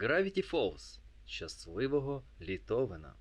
Gravity Falls щасливого літовина.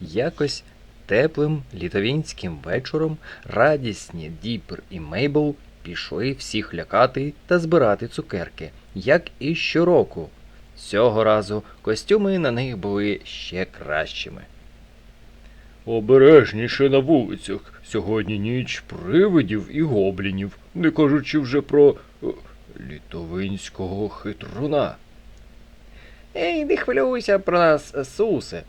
Якось теплим літовінським вечором радісні Діпер і Мейбл пішли всіх лякати та збирати цукерки, як і щороку. Цього разу костюми на них були ще кращими. Обережніше на вулицях. Сьогодні ніч привидів і гоблінів, не кажучи вже про літовинського хитруна. Ей, не хвилюйся про нас, Сусе.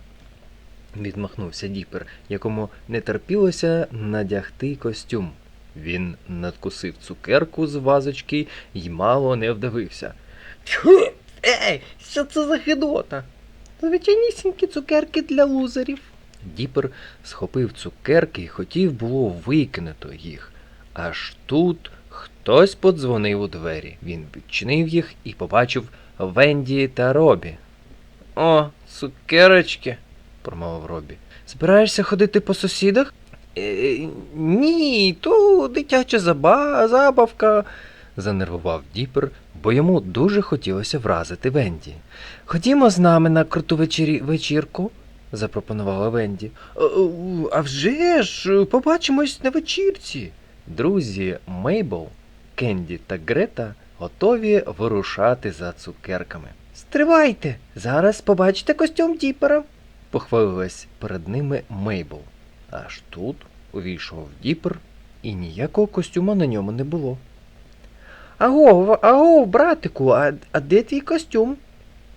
Відмахнувся Діпер, якому не терпілося надягти костюм. Він надкусив цукерку з вазочки й мало не вдавився. Тьху! Ей, що це за хидота? Звичайнісінькі цукерки для лузерів. Діпер схопив цукерки і хотів було викинути їх. Аж тут хтось подзвонив у двері. Він відчинив їх і побачив Венді та Робі. О, цукерочки, промовив Робі. Збираєшся ходити по сусідах? Е, ні, то дитяча заба- забавка, занервував Діпер, бо йому дуже хотілося вразити Венді. Ходімо з нами на круту вечері... вечірку, запропонувала Венді. «Е, е, А вже ж, побачимось на вечірці. Друзі Мейбл, Кенді та Грета готові вирушати за цукерками. Стривайте! Зараз побачите костюм Діпера, похвалилась перед ними Мейбл. Аж тут увійшов Діпер, і ніякого костюма на ньому не було. Аго, аго, братику, а, а де твій костюм?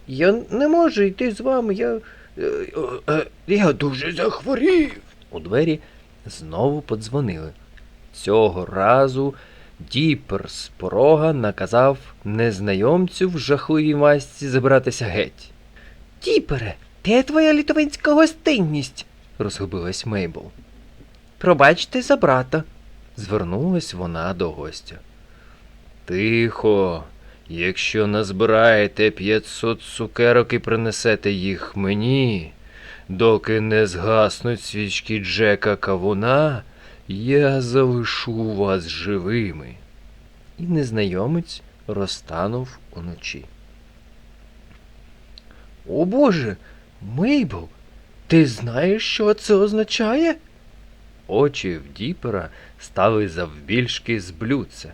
Я не можу йти з вами, я. е, е, Я дуже захворів. У двері знову подзвонили. Цього разу Діпер з порога наказав незнайомцю в жахливій масці забиратися геть. Діпере, де твоя літовинська гостинність? розгубилась Мейбл. Пробачте за брата, звернулась вона до гостя. Тихо, якщо назбираєте 500 цукерок і принесете їх мені, доки не згаснуть свічки Джека Кавуна, я залишу вас живими. І незнайомець розтанув уночі. О Боже, Мейбл, ти знаєш, що це означає? Очі в Діпера стали завбільшки з блюдця.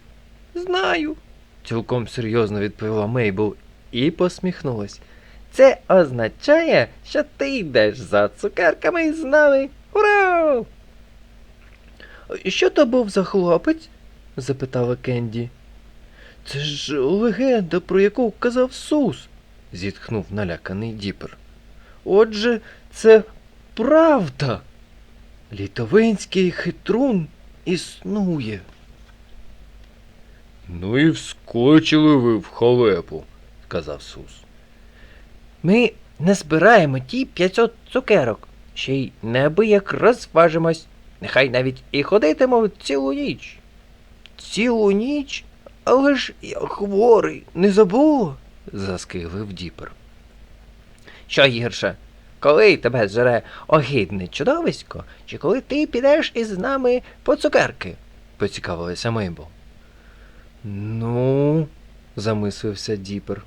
Знаю, цілком серйозно відповіла Мейбл і посміхнулась. Це означає, що ти йдеш за цукерками з нами. Ура! Що то був за хлопець? запитала Кенді. Це ж легенда, про яку казав Сус, зітхнув наляканий Діпер. Отже, це правда. Літовинський хитрун існує. Ну і вскочили ви в халепу, сказав Сус. Ми не збираємо ті 500 цукерок, ще й неабияк розважимось. Нехай навіть і ходитимемо цілу ніч. Цілу ніч? Але ж я хворий, не забула, заскилив Діпер. Що гірше, коли тебе зжере огидне чудовисько, чи коли ти підеш із нами по цукерки? поцікавилася Мейбл. Ну, замислився Діпер.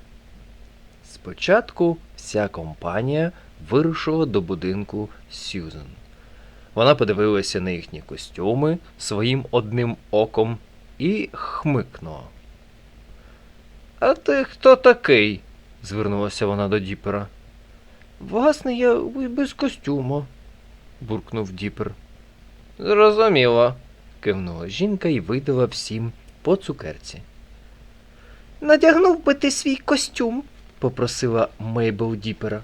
Спочатку вся компанія вирушила до будинку Сьюзен. Вона подивилася на їхні костюми своїм одним оком і хмикнула. А ти хто такий? звернулася вона до Діпера. Власне, я без костюму, буркнув Діпер. Зрозуміло, кивнула жінка і видала всім по цукерці. Надягнув би ти свій костюм, попросила Мейбл Діпера.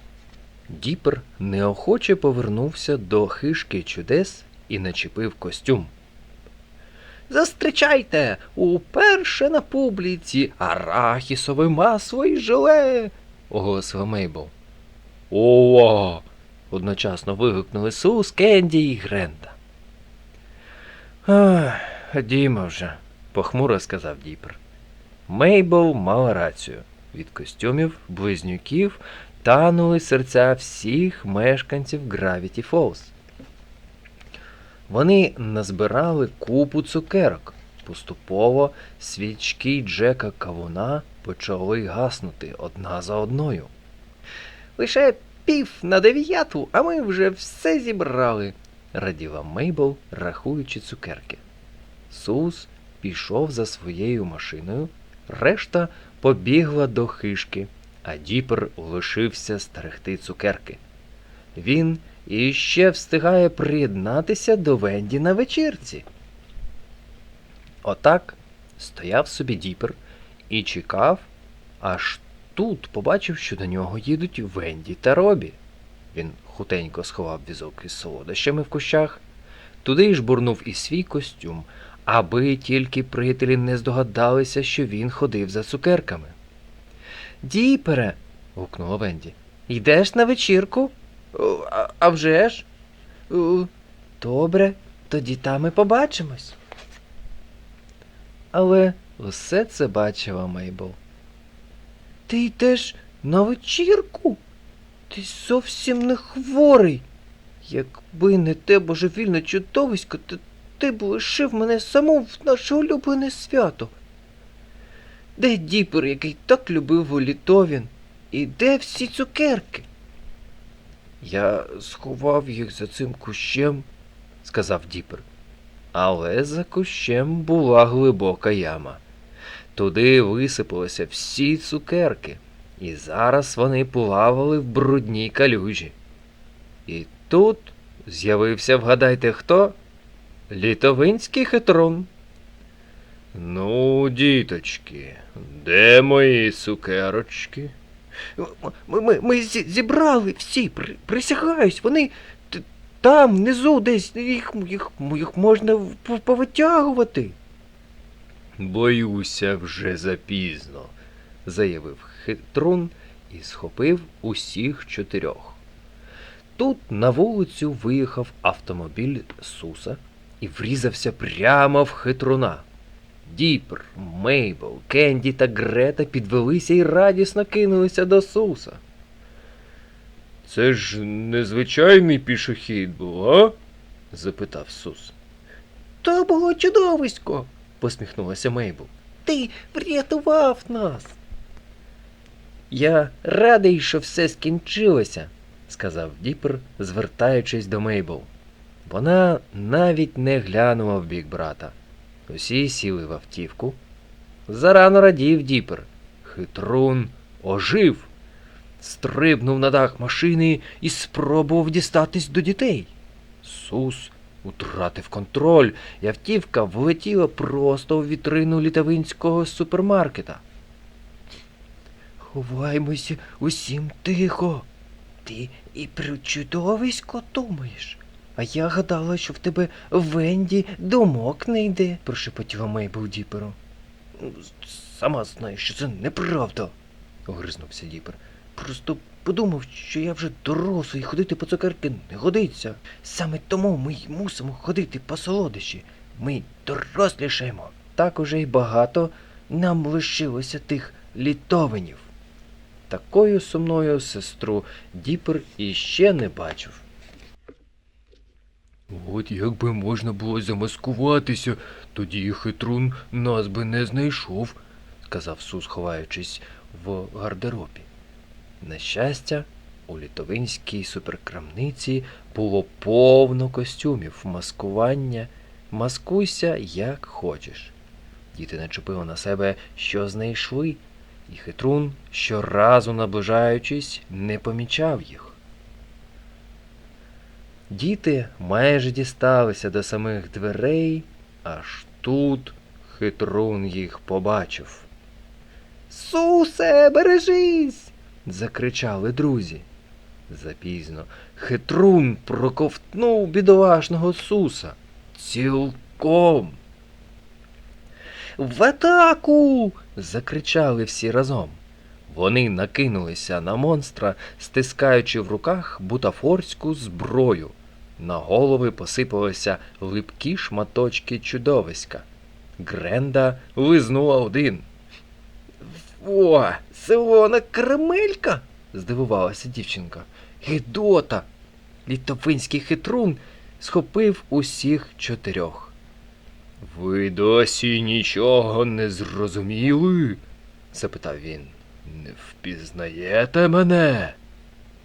Діпер неохоче повернувся до хишки чудес і начепив костюм. Застрічайте уперше на публіці арахісове масло і желе. оголосила Мейбл. Ова! Одночасно вигукнули Сус, Кенді і Гренда. Ах, ходімо вже, похмуро сказав Діпер. Мейбл мала рацію. Від костюмів близнюків танули серця всіх мешканців Gravity Falls. Вони назбирали купу цукерок. Поступово свічки Джека Кавуна почали гаснути одна за одною. Лише пів на дев'яту, а ми вже все зібрали, раділа Мейбл, рахуючи цукерки. Сус пішов за своєю машиною, решта побігла до хишки, а Діпер лишився стерегти цукерки. Він іще встигає приєднатися до Венді на вечірці. Отак стояв собі Діпер і чекав, аж тут побачив, що до нього їдуть Венді та Робі. Він хутенько сховав візок із солодощами в кущах, туди ж бурнув і свій костюм, аби тільки приятелі не здогадалися, що він ходив за цукерками. Діпере. гукнула Венді. Йдеш на вечірку? А, а вже ж? Добре, тоді там і побачимось. Але усе це бачила Мейбл. Ти йдеш на вечірку? Ти зовсім не хворий. Якби не те божевільне чудовисько, то ти б лишив мене саму в наше улюблене свято. Де діпер, який так любив Літовін? І де всі цукерки? Я сховав їх за цим кущем, сказав Діпер. Але за кущем була глибока яма. Туди висипалися всі цукерки, і зараз вони плавали в брудній калюжі. І тут з'явився, вгадайте хто? Літовинський хитрун. Ну, діточки, де мої цукерочки? Ми, ми, ми зі- зібрали всі, при, присягаюсь, вони там, внизу, десь їх, їх, їх можна повитягувати. Боюся, вже запізно, заявив хитрун і схопив усіх чотирьох. Тут на вулицю виїхав автомобіль Суса і врізався прямо в хитруна. Діпер, Мейбл, Кенді та Грета підвелися і радісно кинулися до Суса. Це ж незвичайний пішохід був, а? запитав Сус. То було чудовисько, посміхнулася Мейбл. Ти врятував нас. Я радий, що все скінчилося, сказав Діпер, звертаючись до Мейбл. Вона навіть не глянула в бік брата. Усі сіли в автівку. Зарано радів Діпер. Хитрун ожив, стрибнув на дах машини і спробував дістатись до дітей. Сус утратив контроль, і автівка влетіла просто у вітрину літавинського супермаркета. Ховаймося усім тихо. Ти і про чудовисько думаєш. А я гадала, що в тебе Венді думок не йде, прошепотіла Мейбл Діперу. Сама знаєш, що це неправда, огризнувся Діпер. Просто подумав, що я вже дорослий, ходити по цукерки не годиться. Саме тому ми й мусимо ходити по солодощі. Ми дорослішаємо. Так уже й багато нам лишилося тих літовинів. Такою сумною сестру Діпер іще не бачив. От якби можна було замаскуватися, тоді хитрун нас би не знайшов, сказав Сус, ховаючись в гардеробі. На щастя, у літовинській суперкрамниці було повно костюмів, маскування. Маскуйся як хочеш. Діти начепили на себе, що знайшли, і хитрун, щоразу наближаючись, не помічав їх. Діти майже дісталися до самих дверей, аж тут хитрун їх побачив. Сусе, бережись. закричали друзі. Запізно хитрун проковтнув бідолашного суса. Цілком. В атаку. закричали всі разом. Вони накинулися на монстра, стискаючи в руках бутафорську зброю. На голови посипалися липкі шматочки чудовиська. Гренда лизнула один. О, селона карамелька. здивувалася дівчинка. Гідота. Літовинський хитрун схопив усіх чотирьох. Ви досі нічого не зрозуміли? запитав він. Не впізнаєте мене?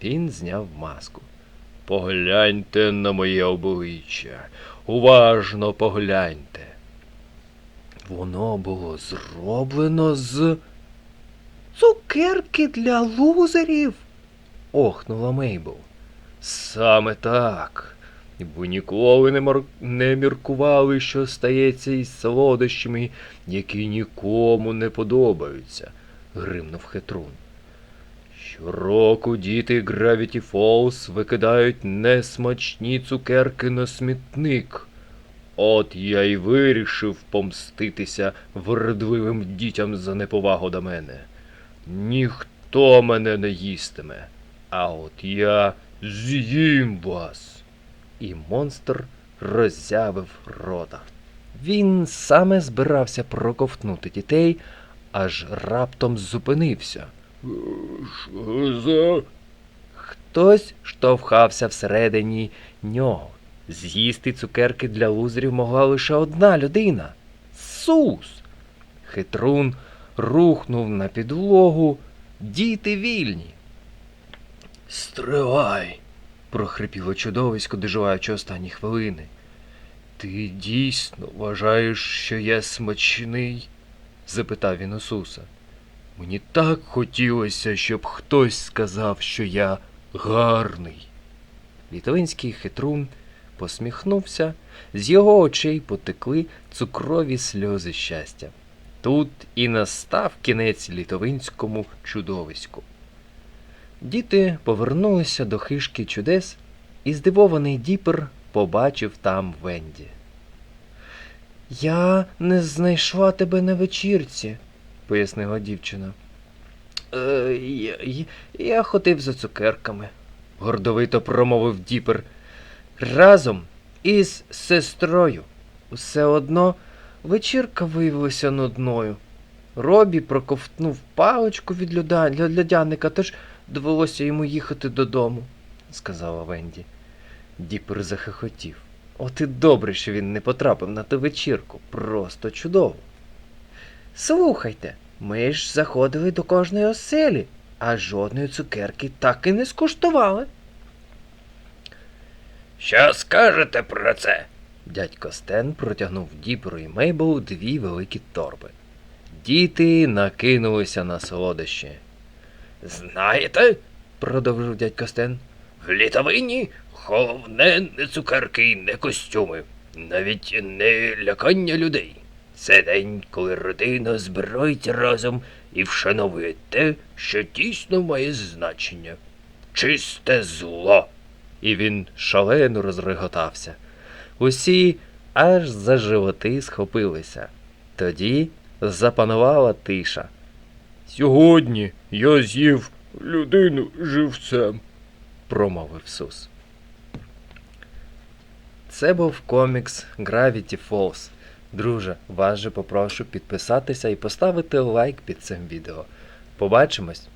Він зняв маску. Погляньте на моє обличчя. Уважно погляньте. Воно було зроблено з цукерки для лузерів. охнула Мейбл. Саме так. Ви ніколи не, мар... не міркували, що стається із солодощами, які нікому не подобаються, гримнув Хитрун. Щороку діти Gravity Falls викидають несмачні цукерки на смітник. От я й вирішив помститися вредливим дітям за неповагу до мене. Ніхто мене не їстиме, а от я з'їм вас. І монстр роззявив рота. Він саме збирався проковтнути дітей, аж раптом зупинився. Що за. Хтось штовхався всередині нього. З'їсти цукерки для лузерів могла лише одна людина Сус. Хитрун рухнув на підлогу. Діти вільні. Стривай! прохрипіло чудовисько, доживаючи останні хвилини. Ти дійсно вважаєш, що я смачний? запитав він у Суса. Мені так хотілося, щоб хтось сказав, що я гарний. Літовинський хитрун посміхнувся, з його очей потекли цукрові сльози щастя. Тут і настав кінець літовинському чудовиську. Діти повернулися до хишки чудес, і здивований діпер побачив там Венді. Я не знайшла тебе на вечірці, пояснила дівчина. Е, я, я, ходив за цукерками, гордовито промовив діпер. Разом із сестрою. Усе одно вечірка виявилася нудною. Робі проковтнув паличку від льодяника, тож довелося йому їхати додому, сказала Венді. Діпер захихотів. От і добре, що він не потрапив на ту вечірку. Просто чудово. Слухайте, ми ж заходили до кожної оселі, а жодної цукерки так і не скуштували. Що скажете про це? Дядько Стен протягнув Діперу і Мейбл дві великі торби. Діти накинулися на солодощі. Знаєте, Продовжив дядько Стен. в літовині головне не цукерки не костюми, навіть не лякання людей. Це день, коли родина збирається разом і вшановує те, що дійсно має значення. Чисте зло. І він шалено розреготався. Усі аж за животи схопилися. Тоді запанувала тиша. Сьогодні я з'їв людину живцем. промовив Сус. Це був комікс Gravity Falls. Друже, вас же попрошу підписатися і поставити лайк під цим відео. Побачимось!